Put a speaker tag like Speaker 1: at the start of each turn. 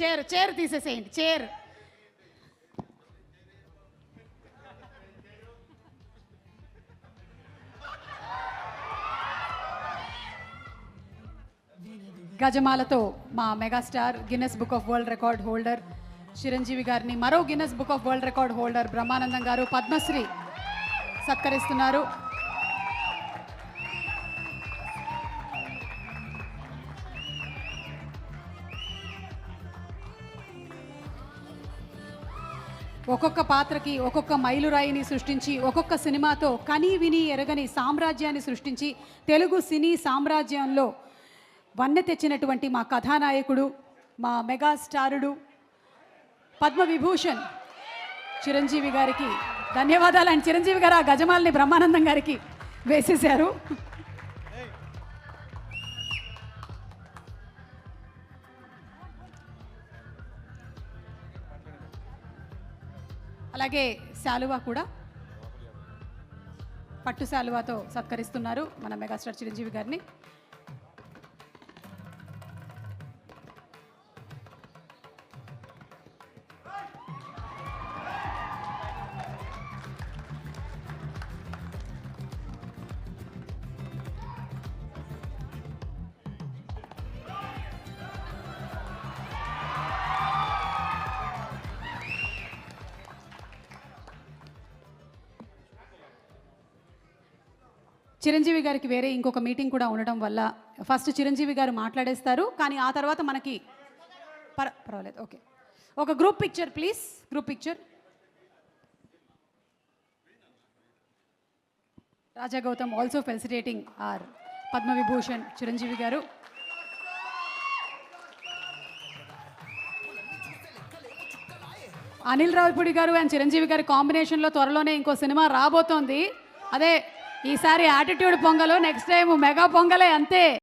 Speaker 1: Chair chair తీసేసేయండి chair. గజమాలతో మా megastar Guinness book of world record holder Chiranjeevi గారిని మరో Guinness book of world record holder Brahmanandam garu Padma Shri సత్కరిస్తున్నారు. ఒక్కొక్క పాత్రకి ఒక్కొక్క మైలురాయిని సృష్టించి ఒక్కొక్క సినిమాతో కని విని ఎరగని సామ్రాజ్యాన్ని సృష్టించి తెలుగు సినీ సామ్రాజ్యంలో వన్నె తెచ్చినటువంటి మా కథానాయకుడు మా మెగాస్టారుడు పద్మవిభూషణ్ చిరంజీవి గారికి ధన్యవాదాలు. అండ్ చిరంజీవి గారు ఆ గజమాలని బ్రహ్మానందం గారికి వేసేశారు. అలాగే శాలువా కూడా పట్టు శాలువాతో సత్కరిస్తున్నారు మన మెగాస్టార్ చిరంజీవి గారిని. చిరంజీవి గారికి వేరే ఇంకొక మీటింగ్ కూడా ఉండడం వల్ల ఫస్ట్ చిరంజీవి గారు మాట్లాడేస్తారు కానీ ఆ తర్వాత మనకి పర పర్వాలేదు ఓకే. ఒక group picture please group picture. Raja Gautam also felicitating our Padma Vibhushan Chiranjeevi garu. Anil Ravipudi గారు అండ్ చిరంజీవి గారి కాంబినేషన్లో త్వరలోనే ఇంకో సినిమా రాబోతోంది. అదే ఈసారి attitude Pongal next time mega పొంగలే అంతే.